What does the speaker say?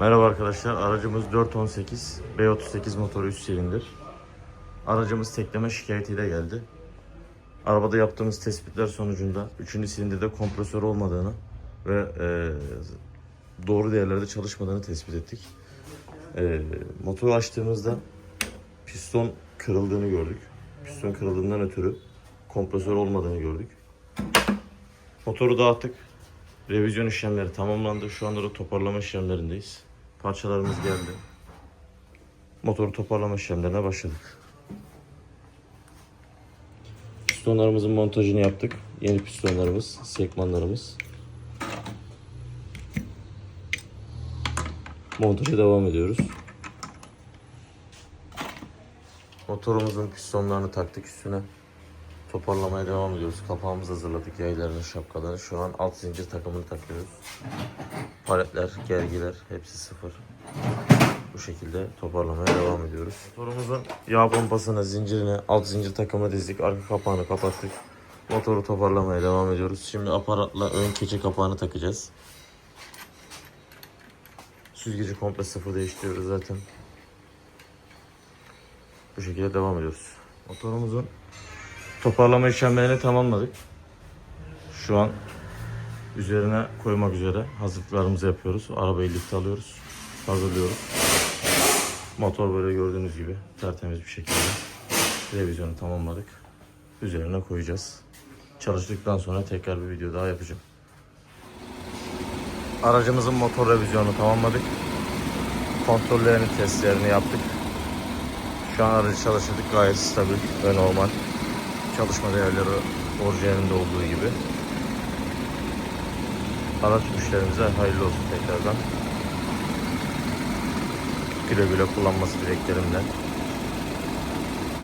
Merhaba arkadaşlar. Aracımız 418 B38 motoru 3 silindir. Aracımız tekleme şikayetiyle geldi. Arabada yaptığımız tespitler sonucunda 3. silindirde kompresör olmadığını ve e, doğru değerlerde çalışmadığını tespit ettik. E, motoru açtığımızda piston kırıldığını gördük. Piston kırıldığından ötürü kompresör olmadığını gördük. Motoru dağıttık. Revizyon işlemleri tamamlandı. Şu anda da toparlama işlemlerindeyiz. Parçalarımız geldi. Motoru toparlama işlemlerine başladık. Pistonlarımızın montajını yaptık. Yeni pistonlarımız, sekmanlarımız. Montaja devam ediyoruz. Motorumuzun pistonlarını taktık üstüne. Toparlamaya devam ediyoruz. Kapağımızı hazırladık. Yaylarını, şapkaları. Şu an alt zincir takımını takıyoruz. Paletler, gergiler hepsi sıfır. Bu şekilde toparlamaya devam ediyoruz. Motorumuzun yağ pompasını, zincirine, alt zincir takımı dizdik. Arka kapağını kapattık. Motoru toparlamaya devam ediyoruz. Şimdi aparatla ön keçe kapağını takacağız. Süzgeci komple sıfır değiştiriyoruz zaten. Bu şekilde devam ediyoruz. Motorumuzun toparlama işlemlerini tamamladık. Şu an üzerine koymak üzere hazırlıklarımızı yapıyoruz. Arabayı lifte alıyoruz. Hazırlıyoruz. Motor böyle gördüğünüz gibi tertemiz bir şekilde revizyonu tamamladık. Üzerine koyacağız. Çalıştıktan sonra tekrar bir video daha yapacağım. Aracımızın motor revizyonu tamamladık. Kontrollerini, testlerini yaptık. Şu an aracı çalıştırdık gayet stabil ve normal. Çalışma değerleri orijinalinde olduğu gibi. Araç müşterimize hayırlı olsun tekrardan. Güle güle kullanması dileklerimle.